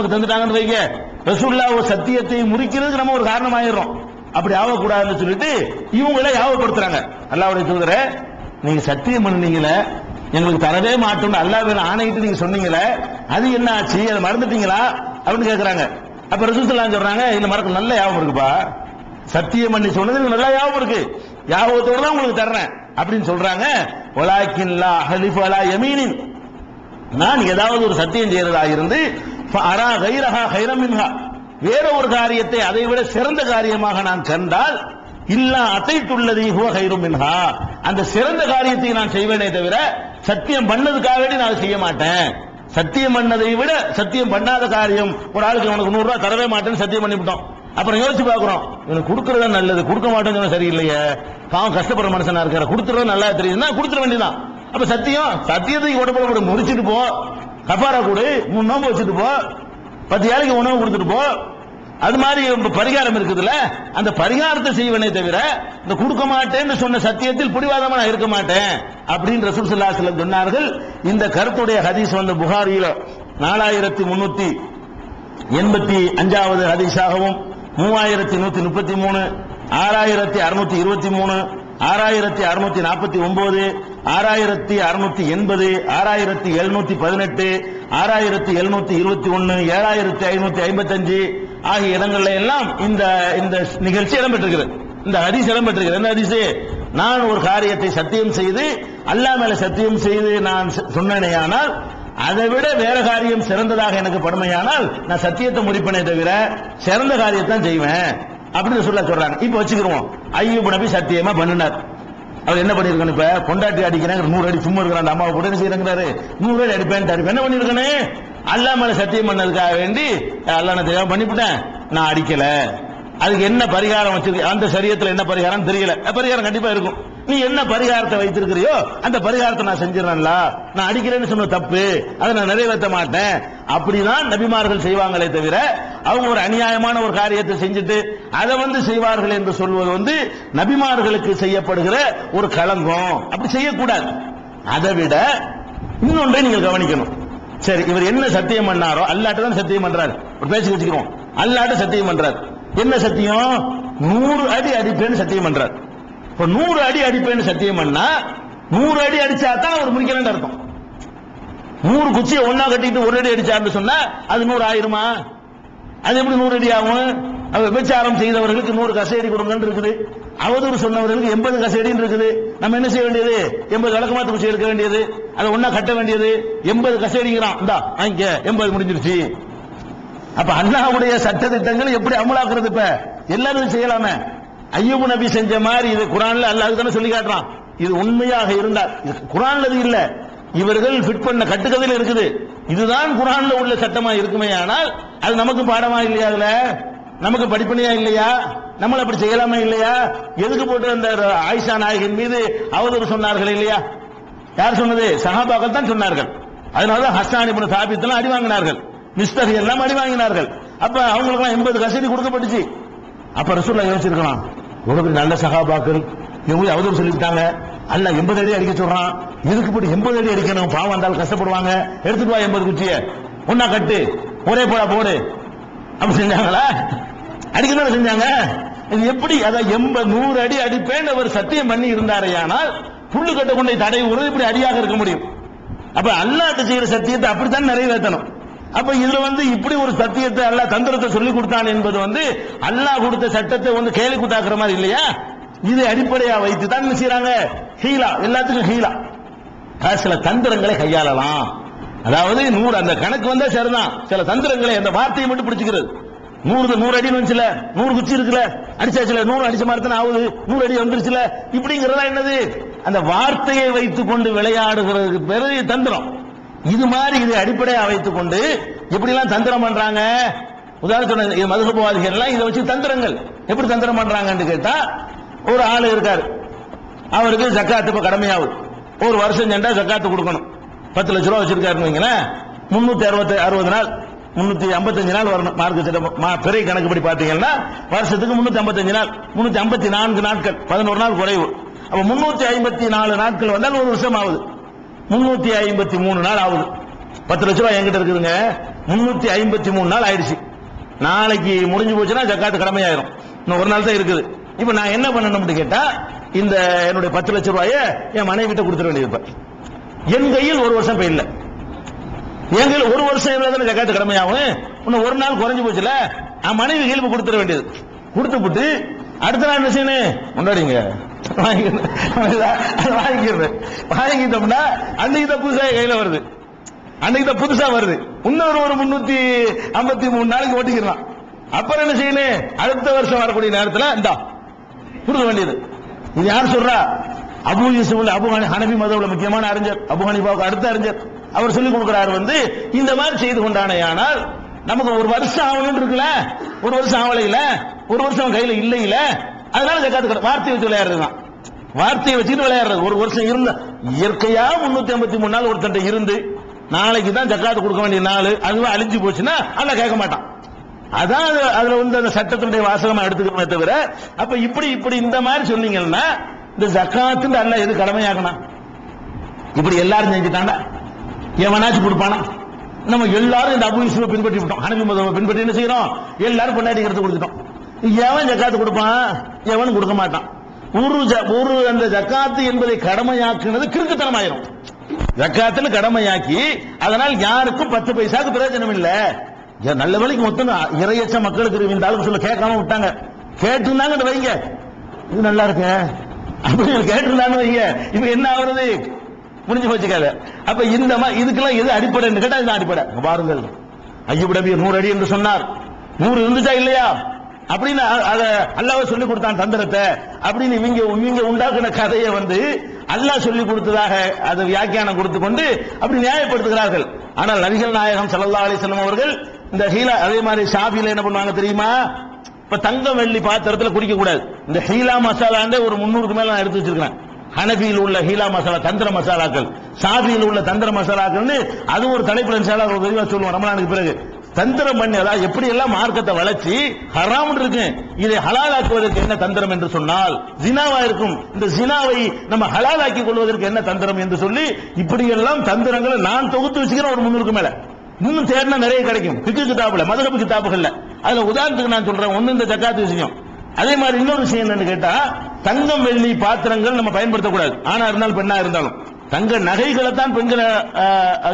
நமக்கு தந்துட்டாங்கன்னு வைங்க. ரசூல்லா ஒரு சத்தியத்தை முறிக்கிறதுக்கு நம்ம ஒரு காரணம் ஆயிடுறோம் அப்படி ஆகக்கூடாதுன்னு சொல்லிட்டு இவங்கள யாவப்படுத்துறாங்க. அல்லாவுடைய தூதர நீங்க சத்தியம் பண்ணீங்களே எங்களுக்கு தரவே மாட்டோம்னு அல்லாஹ் ஆணையிட்டு நீங்க சொன்னீங்களே அது என்ன ஆச்சு? அதை மறந்துட்டீங்களா? அப்படின்னு கேட்கறாங்க அப்ப ரசூசல்லாம் சொல்றாங்க இந்த மறக்க நல்ல ஞாபகம் இருக்குப்பா. சத்தியம் பண்ணி சொன்னது நல்லா ஞாபகம் இருக்கு. ஞாபகத்தோட தான் உங்களுக்கு தர்றேன். அப்படின்னு சொல்றாங்க. ஒலாக்கின் லா ஹலிஃப் யமீனின். நான் ஏதாவது ஒரு சத்தியம் செய்யறதா இருந்து அரா கைரஹா கைரமின்ஹா வேற ஒரு காரியத்தை அதை விட சிறந்த காரியமாக நான் கண்டால் இல்லா அசைத்துள்ளது ஹுவ கைரும் மின்ஹா. அந்த சிறந்த காரியத்தை நான் செய்வேனே தவிர சத்தியம் பண்ணதுக்காக வேண்டி நான் செய்ய மாட்டேன். சத்தியம் பண்ணதை விட சத்தியம் பண்ணாத காரியம் ஒரு ஆளுக்கு உனக்கு நூறு ரூபாய் தரவே மாட்டேன்னு சத்தியம் பண்ணிவிட்டோம். அப்புறம் யோசிச்சு பாக்குறோம் இவனுக்கு கொடுக்கறது நல்லது கொடுக்க மாட்டேன்னு சரியில்லையே. பாவம் கஷ்டப்படுற மனுஷனா இருக்கிற கொடுத்துறது நல்லா தெரியுதுன்னா கொடுத்துட வேண்டியதான் அப்ப சத்தியம் சத்தியத்தை உடம்புல போட்டு முடிச்சிட்டு போ. கஃபாரா கொடு மூணு நோம்பு வச்சுட்டு போ. பத்து ஏழைக்கு உணவு கொடுத்துட்டு போ. அது மாதிரி ஒரு பரிகாரம் இருக்குதுல்ல அந்த பரிகாரத்தை செய்வனே தவிர இந்த கொடுக்க மாட்டேன்னு சொன்ன சத்தியத்தில் பிடிவாதமா நான் இருக்க மாட்டேன் அப்படின்னு ரசூல் ஸல்லல்லாஹு சொன்னார்கள். இந்த கருத்துடைய ஹதீஸ் வந்த புகாரியில நாலாயிரத்தி முன்னூத்தி எண்பத்தி அஞ்சாவது ஹதீஸாகவும் மூவாயிரத்தி நூத்தி முப்பத்தி மூணு ஆறாயிரத்தி அறுநூத்தி இருபத்தி மூணு ஆறாயிரத்தி அறுநூத்தி நாற்பத்தி ஒன்பது ஆறாயிரத்தி அறுநூத்தி எண்பது ஆறாயிரத்தி எழுநூத்தி பதினெட்டு ஆறாயிரத்தி எழுநூத்தி இருபத்தி ஒன்னு ஏழாயிரத்தி ஐநூத்தி ஐம்பத்தஞ்சு ஆகிய இடங்கள்ல எல்லாம் இந்த இந்த நிகழ்ச்சி இடம்பெற்றிருக்கிறது. இந்த ஹதீஸ் இடம்பெற்றிருக்கிறது. என்ன ஹதீஸ்? நான் ஒரு காரியத்தை சத்தியம் செய்து அல்லாஹ் மேல சத்தியம் செய்து நான் சொ- சொன்னேனேயானால் அதை விட வேற காரியம் சிறந்ததாக எனக்கு படுமையானால் நான் சத்தியத்தை முடிப்பனே தவிர சிறந்த காரியத்தான் செய்வேன். அப்படின்னு சொல்ல சொல்றாங்க. இப்ப வச்சுக்கிறோம் ஐயூப் நபி சத்தியமா பண்ணினார். அவர் என்ன பண்ணிருக்கணும் இப்ப? பொண்டாட்டி அடிக்கிறாங்க நூறு அடி சும்மா இருக்கிற அந்த அம்மாவை கூட என்ன செய்யறாங்கிறாரு? நூறு அடி அடிப்பேன் அடிப்பேன் என்ன பண்ணிருக்கனே அல்லா மேல சத்தியம் பண்ணதுக்காக வேண்டி அல்லா நான் தெரியாம பண்ணிவிட்டேன். நான் அடிக்கல. அதுக்கு என்ன பரிகாரம் வச்சிருக்கேன் அந்த சரியத்துல என்ன பரிகாரம் தெரியல. பரிகாரம் கண்டிப்பா இருக்கும். நீ என்ன பரிகாரத்தை வைத்திருக்கிறியோ அந்த பரிகாரத்தை நான் செஞ்சிடறேன்ல. நான் அடிக்கிறேன்னு சொன்ன தப்பு அதை நான் நிறைவேற்ற மாட்டேன். அப்படிதான் நபிமார்கள் செய்வாங்களே தவிர அவங்க ஒரு அநியாயமான ஒரு காரியத்தை செஞ்சுட்டு அதை வந்து செய்வார்கள் என்று சொல்வது வந்து நபிமார்களுக்கு செய்யப்படுகிற ஒரு களங்கம். அப்படி செய்யக்கூடாது. அதை விட இன்னொன்றை நீங்கள் கவனிக்கணும். சரி இவர் என்ன சத்தியம் பண்ணாரோ அல்லாட்ட தான் சத்தியம் பண்றாரு. ஒரு பேச்சு வச்சுக்கிறோம் அல்லாட்ட சத்தியம் பண்றாரு. என்ன சத்தியம்? நூறு அடி அடிப்பேன்னு சத்தியம் பண்றாரு. இப்ப நூறு அடி அடிப்பேன்னு சத்தியம் பண்ணா நூறு அடி அடிச்சா தான் அவர் முடிக்கலன்னு அர்த்தம். நூறு குச்சியை ஒன்னா கட்டிட்டு ஒரு அடி அடிச்சாருன்னு சொன்னா அது நூறு ஆயிருமா? அது எப்படி நூறு அடி ஆகும்? விபச்சாரம் செய்தவர்களுக்கு நூறு கசேரி கொடுங்கன்னு இருக்குது. அவதூறு சொன்னவர்களுக்கு எண்பது கசேடின்னு இருக்குது. நம்ம என்ன செய்ய வேண்டியது? எண்பது விளக்கமாத்து குச்சி எடுக்க வேண்டியது. அதை ஒன்னா கட்ட வேண்டியது. எண்பது கசேடிங்கிறான் இந்தா வாங்கிக்க. எண்பது முடிஞ்சிருச்சு. அப்ப அண்ணாவுடைய சட்ட திட்டங்களை எப்படி அமலாக்குறது இப்ப? எல்லாரும் செய்யலாமே. ஐயூப் நபி செஞ்ச மாதிரி இது குரான்ல அல்லாஹ் தானே சொல்லி காட்டுறான். இது உண்மையாக இருந்தால் இது குரான்ல இது இல்ல. இவர்கள் ஃபிட் பண்ண கட்டுக்கதையில் இருக்குது. இதுதான் குரான்ல உள்ள சட்டமா இருக்குமே ஆனால் அது நமக்கு பாடமா இல்லையா அதுல? நமக்கு படிப்பனையா இல்லையா? நம்மள அப்படி செய்யலாமா இல்லையா? எதுக்கு போட்டு அந்த ஆயிஷா நாயகன் மீது அவதூறு சொன்னார்கள் இல்லையா? யார் சொன்னது? சஹாபாக்கள் தான் சொன்னார்கள். அதனால ஹஸ்ஸான் இப்னு சாபித்தெல்லாம் அடி வாங்கினார்கள். மிஸ்தர் எல்லாம் அடி வாங்கினார்கள். அப்ப அவங்களுக்கு எல்லாம் எண்பது கசதி கொடுக்கப்பட்டுச்சு. அப்ப ரசூல்லா யோசிச்சிருக்கலாம். இவ்வளவு நல்ல சகாபாக்கள். இவங்க அவதூறு சொல்லிவிட்டாங்க அல்ல எண்பது அடி அடிக்க சொல்றான். எதுக்கு போட்டு எண்பது அடி அடிக்கணும்? பாவம் வந்தால் கஷ்டப்படுவாங்க. எடுத்துட்டு வா எண்பது குச்சிய. ஒன்னா கட்டு. ஒரே போடா போடு. அப்படி செஞ்சாங்களா? அடிக்கணும் செஞ்சாங்க. இது எப்படி? அதான் எண்பது நூறு அடி அடிப்பேன். அவர் சத்தியம் பண்ணி இருந்தாரையானால் புல்லு கட்ட கொண்டை தடை விடுறது இப்படி அடியாக இருக்க முடியும். அப்ப அல்லாட்டு செய்யற சத்தியத்தை அப்படித்தான் நிறைவேற்றணும். அப்ப இதுல வந்து இப்படி ஒரு சத்தியத்தை அல்லா தந்திரத்தை சொல்லி கொடுத்தான் என்பது வந்து அல்லாஹ் கொடுத்த சட்டத்தை வந்து கேலி கூட்டாக்குற மாதிரி இல்லையா? இது அடிப்படையா வைத்து தான் என்ன செய்யறாங்க ஹீலா. எல்லாத்துக்கும் ஹீலா. சில தந்திரங்களை கையாளலாம். அதாவது நூறு அந்த கணக்கு வந்தா சரிதான். சில தந்திரங்களை அந்த வார்த்தையை மட்டும் பிடிச்சுக்கிறது. நூறு நூறு அடி வந்துச்சுல நூறு குச்சி இருக்குல்ல அடிச்சாச்சுல நூறு அடிச்ச மாதிரி தானே ஆகுது நூறு அடி வந்துருச்சுல இப்படிங்கிறதா என்னது? அந்த வார்த்தையை வைத்துக் கொண்டு விளையாடுகிறதுக்கு பேரு தந்திரம். இது மாதிரி இதை அடிப்படையாக வைத்துக் கொண்டு எப்படிலாம் தந்திரம் பண்றாங்க? உதாரணத்துக்கு மதுகபவாதிகள் எல்லாம் இதை வச்சு தந்திரங்கள். எப்படி தந்திரம் பண்றாங்கன்னு கேட்டா ஒரு ஆள் இருக்காரு. அவருக்கு ஜக்காத்து இப்ப கடமையாகுது ஒரு வருஷம் சென்றா ஜக்காத்து கொடுக்கணும். பத்து லட்ச ரூபா வச்சிருக்காருன்னு வைங்களேன். முன்னூத்தி அறுபத்தி அறுபது நாள் முன்னூத்தி ஐம்பத்தஞ்சு நாள் வரணும். மார்க் சட்டம் மா- பெரிய கணக்குப்படி பாத்தீங்கன்னா வருஷத்துக்கு முன்னூத்தி ஐம்பத்தஞ்சு நாள் முன்னூத்தி ஐம்பத்தி நான்கு நாட்கள் பதினோரு நாள் குறைவு. அப்ப முன்னூத்தி ஐம்பத்தி நாலு நாட்கள் வந்தால் ஒரு வருஷம் ஆகுது. முன்னூத்தி ஐம்பத்தி மூணு நாள் ஆகுது. பத்து லட்ச ரூபாய் என்கிட்ட இருக்குதுங்க. முன்னூத்தி ஐம்பத்தி மூணு நாள் ஆயிடுச்சு. நாளைக்கு முடிஞ்சு போச்சுன்னா ஜக்காத்து கடமையாயிரும். இன்னும் ஒரு நாள் தான் இருக்குது. இப்ப நான் என்ன பண்ணணும்னு கேட்டா இந்த என்னுடைய பத்து லட்ச ரூபாய என் மனைவி கிட்ட கொடுத்துட வேண்டியது என் கையில் ஒரு வருஷம் இப்ப இல்ல. என் கையில் ஒரு வருஷம் இருந்தால் தானே ஜக்காத்து கடமையாகும். இன்னும் ஒரு நாள் குறைஞ்சு போச்சுல நான் மனைவி கையில் கொடுத்துட வேண்டியது. கொடுத்துப்புட்டு அடுத்த நாள் என்ன செய்யணும்? கொண்டாடிங்க. வாங்கிக்கிறது. வாங்கிட்டோம்னா அன்னைக்கு தான் புதுசா கையில வருது. அன்னைக்கு தான் புதுசா வருது. இன்னொரு ஒரு முன்னூத்தி ஐம்பத்தி மூணு நாளைக்கு ஓட்டிக்கலாம் அப்புறம் என்ன செய்யணும்? அடுத்த வருஷம் வரக்கூடிய நேரத்தில் இந்தா கொடுக்க வேண்டியது. இது யார் சொல்றா? அபு யூசுப் அபு ஹனபி மதவுல முக்கியமான அறிஞர் அபு ஹனிபாவுக்கு அடுத்த அறிஞர். அவர் சொல்லிக் கொடுக்கிறார் வந்து இந்த மாதிரி செய்து கொண்டானே ஆனால் நமக்கு ஒரு வருஷம் ஆகணும்னு இருக்குல்ல? ஒரு வருஷம் ஆவலையில ஒரு வருஷம் அவன் கையில இல்லையில அதனால ஜக்காத்து வார்த்தையை வச்சு விளையாடுறதுதான். வார்த்தையை வச்சுட்டு விளையாடுறது. ஒரு வருஷம் இருந்த இயற்கையா முன்னூத்தி ஐம்பத்தி மூணு நாள் ஒருத்தன் இருந்து நாளைக்கு தான் ஜக்காத்து கொடுக்க வேண்டிய நாள் அதுவே அழிஞ்சு போச்சுன்னா அல்ல கேட்க மாட்டான். அதான் அது- அதுல வந்து அந்த சட்டத்தினுடைய வாசகமா எடுத்துக்கணுமே தவிர அப்ப இப்படி இப்படி இந்த மாதிரி சொன்னீங்கன்னா இந்த ஜக்காத்து அல்ல எது கடமையாக்கணும் இப்படி எல்லாரும் செஞ்சுட்டாண்டா எவனாச்சும் கொடுப்பானா? நம்ம எல்லாரும் இந்த அபு யூசுவை பின்பற்றி விட்டோம். ஹனபி மதவை பின்பற்றி என்ன செய்யறோம்? எல்லாரும் பொண்டாட்டிங்கிறது கொடுத்துட்டோம். எவன் ஜக்காத்து கொடுப்பான்? எவன் கொடுக்க மாட்டான். ஒரு ஜ- ஒரு அந்த ஜக்காத்து என்பதை கடமையாக்குனது கிறுக்குத்தனமாயிரும். ஜக்காத்துல கடமையாக்கி அதனால் யாருக்கும் பத்து பைசாக்கு பிரயோஜனம் இல்ல. நல்ல வேலைக்கு மொத்தம் இறையச்ச மக்களுக்கு இந்த அளவுக்கு சொல்ல கேட்காம விட்டாங்க. கேட்டுருந்தாங்க வைங்க. இது நல்லா இருக்கு. அப்படி கேட்டுருந்தாங்க வைங்க. இப்ப என்ன ஆகுறது? முடிஞ்சு போச்சுக்காத அப்ப இந்த இதுக்கெல்லாம் எது அடிப்படைன்னு கேட்டா இது அடிப்படை. பாருங்கள். ஐயப் நூறு அடி என்று சொன்னார். நூறு இருந்துச்சா இல்லையா? அப்படின்னு அதை அத அல்லாஹ் சொல்லி கொடுத்தான் தந்திரத்தை. அப்படின்னு இவங்க இவங்க உண்டாக்குன கதையை வந்து அல்லாஹ் சொல்லி கொடுத்ததாக அதை வியாக்கியானம் கொடுத்து கொண்டு அப்படி நியாயப்படுத்துகிறார்கள். ஆனால் நபிகள் நாயகம் சல்லா அலைஹி அவர்கள் இந்த ஹீலா அதே மாதிரி ஷாஃபில என்ன பண்ணுவாங்க தெரியுமா? இப்ப தங்கம் வெள்ளி பாத்திரத்துல குடிக்க கூடாது இந்த ஹீலா மசாலாண்டே ஒரு முன்னூறுக்கு மேல நான் எடுத்து வச்சிருக்கேன் ஹனபியில் உள்ள ஹீலா மசாலா தந்திர மசாலாக்கள். சாபியில் உள்ள தந்திர மசாலாக்கள்னு அது ஒரு தலைப்பு இன்ஷால்லா ஒரு விரிவா சொல்லுவோம். ரமலானுக்கு பிறகு. தந்திரம் பண்ணி அதாவது எப்படி எல்லாம் மார்க்கத்தை வளர்ச்சி ஹராம் இருக்கு. இதை ஹலாலாக்குவதற்கு என்ன தந்திரம் என்று சொன்னால் ஜினாவா இருக்கும். இந்த ஜினாவை நம்ம ஹலாலாக்கி கொள்வதற்கு என்ன தந்திரம் என்று சொல்லி இப்படி எல்லாம் தந்திரங்களை நான் தொகுத்து வச்சுக்கிறேன் ஒரு முன்னூறுக்கு மேல. இன்னும் தேடினா நிறைய கிடைக்கும். பிக்கு கிதாபுல மதுரபு கிதாபுகள்ல. அதுல உதாரணத்துக்கு நான் சொல்றேன். ஒண்ணு இந்த ஜக்காத்து விஷயம். அதே மாதிரி இன்னொரு விஷயம் என்னன்னு கேட்டா தங்கம் வெள்ளி பாத்திரங்கள் நம்ம பயன்படுத்தக்கூடாது. ஆனா இருந்தாலும் பெண்ணா இருந்தாலும். தங்க நகைகளை தான் பெண்களை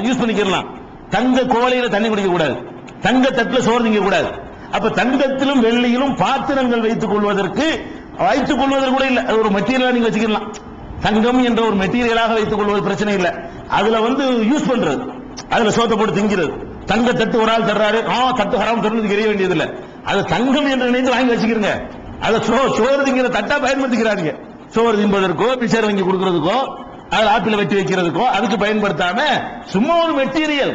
யூஸ் பண்ணிக்கலாம் தங்க கோலையில தண்ணி குடிக்க கூடாது தங்க தட்டுல சோறு திங்க கூடாது. அப்ப தங்கத்திலும் வெள்ளியிலும் பாத்திரங்கள் வைத்துக் கொள்வதற்கு வைத்துக் கொள்வதற்கு கூட இல்ல. அது ஒரு மெட்டீரியலா நீங்க வச்சுக்கலாம் தங்கம் என்ற ஒரு மெட்டீரியலாக வைத்துக் கொள்வது பிரச்சனை இல்ல. அதுல வந்து யூஸ் பண்றது. அதுல சோத்தை போட்டு திங்கிறது. தங்க தட்டு ஒரு ஆள் தர்றாரு ஆ தட்டு ஹராம் தருவது தெரிய வேண்டியது அது தங்கம் என்று நினைத்து வாங்கி வச்சுக்கிறீங்க அதை சோ சோறு திங்கிற தட்டா பயன்படுத்திக்கிறாங்க சோறு திம்பதற்கோ பிச்சர் வாங்கி கொடுக்கறதுக்கோ அது ஆப்பிள் வெட்டி வைக்கிறதுக்கோ அதுக்கு பயன்படுத்தாம சும்மா ஒரு மெட்டீரியல்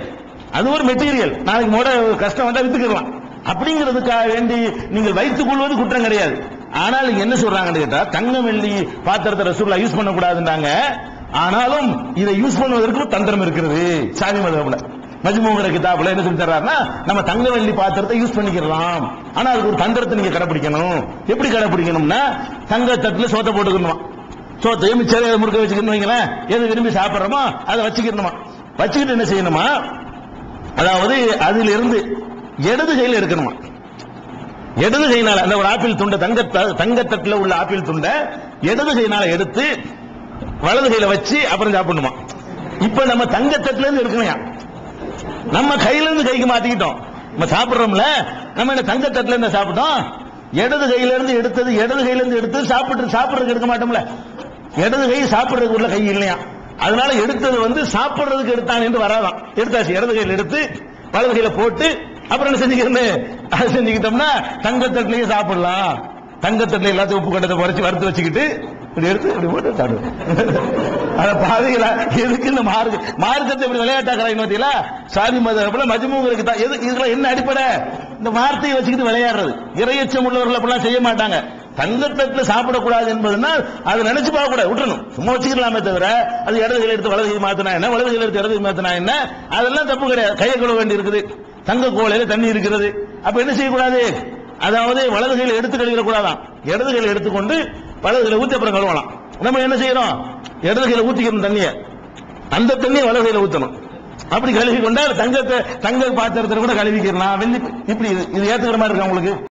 அது ஒரு மெட்டீரியல். நாளைக்கு மோட கஷ்டம் வந்தா வித்துக்கலாம். அப்படிங்கிறதுக்காக வேண்டி நீங்கள் வைத்துக் கொள்வது குற்றம் கிடையாது. ஆனால் என்ன சொல்றாங்கன்னு கேட்டா தங்கம் வெள்ளி பாத்திரத்தை ரசூல்லா யூஸ் பண்ணக்கூடாதுன்றாங்க. ஆனாலும் இதை யூஸ் பண்ணுவதற்கு தந்திரம் இருக்கிறது. சாமி மதம்ல மஜ்மூங்கிற கிதாபுல என்ன சொல்லி தர்றாருன்னா நம்ம தங்க வெள்ளி பாத்திரத்தை யூஸ் பண்ணிக்கலாம் ஆனா அதுக்கு ஒரு தந்திரத்தை நீங்க கடைபிடிக்கணும் எப்படி கடைபிடிக்கணும்னா தங்க தட்டுல சோத்தை போட்டுக்கணுமா? சோத்தையும் மிச்சம் முறுக்க வச்சுக்கணும் வைங்களேன். எது விரும்பி சாப்பிடுறோமோ அதை வச்சுக்கணுமா? வச்சுக்கிட்டு என்ன செய்யணுமா? அதாவது அதில் இருந்து இடது கையில் எடுக்கணுமா இடது கையினால அந்த ஒரு ஆப்பிள் துண்டை தங்க தங்கத்தட்டுல உள்ள ஆப்பிள் துண்டை இடது கையினால எடுத்து வலது கையில வச்சு அப்புறம் சாப்பிடணுமா? இப்ப நம்ம தங்கத்தட்டுல இருந்து எடுக்கணும்? நம்ம கையில இருந்து கைக்கு மாத்திக்கிட்டோம். நம்ம சாப்பிடுறோம்ல நம்ம என்ன தங்கத்தட்டுல இருந்து சாப்பிட்டோம்? இடது கையில இருந்து எடுத்தது இடது கையில இருந்து எடுத்து சாப்பிட்டு சாப்பிடுறதுக்கு எடுக்க மாட்டோம்ல? இடது கை சாப்பிடுறதுக்கு உள்ள கை இல்லையா? அதனால எடுத்தது வந்து சாப்பிடுறதுக்கு எடுத்தான் என்று வராதான். எடுத்தாச்சு. இடது கையில் எடுத்து வலது கையில போட்டு அப்புறம் என்ன செஞ்சுக்கிறேன் அது செஞ்சுக்கிட்டோம்னா தங்கத்தட்டிலேயே சாப்பிடலாம். தங்கத்தட்டில் எல்லாத்தையும் உப்பு கட்டத்தை குறைச்சி வறுத்து வச்சுக்கிட்டு இப்படி எடுத்து இப்படி போட்டு சாப்பிடுவோம் அதை பாதைகளா எதுக்கு இந்த மார்க்க மார்க்கத்தை இப்படி விளையாட்டாக்குறாங்க பார்த்தீங்களா? சாதி மதப்புல மஜ்மூங்களுக்கு தான். எது இதுல என்ன அடிப்படை? இந்த வார்த்தையை வச்சுக்கிட்டு விளையாடுறது. இறையச்சம் உள்ளவர்கள் அப்படிலாம் செய்ய மாட்டாங்க. தங்கத்தட்டுல சாப்பிடக்கூடாது என்பதுனால் அதை நினைச்சு பார்க்க கூடாது. விட்டுணும் சும்மா வச்சுக்கலாமே தவிர அது இடது எடுத்து வலது மாத்தினா என்ன? வலது எடுத்து இடது மாத்தினா என்ன? அதெல்லாம் தப்பு கிடையாது. கையை கழுவ வேண்டி இருக்குது. தங்க கோலையில தண்ணி இருக்கிறது. அப்ப என்ன செய்யக்கூடாது? அதாவது வலது எடுத்து கழுவிட கூடாதான் இடது எடுத்துக்கொண்டு வலதுகளை ஊத்தி அப்புறம் கழுவலாம். நம்ம என்ன செய்யறோம் இடது ஊத்திக்கணும் தண்ணிய. அந்த தண்ணியை வலது ஊத்தணும். அப்படி கழுவி கொண்டால் தங்கத்தை தங்க பாத்திரத்தை கூட கழுவிக்கிறலாம் வெள்ளி இப்படி இது இது ஏத்துக்கிற மாதிரி இருக்கா உங்களுக்கு?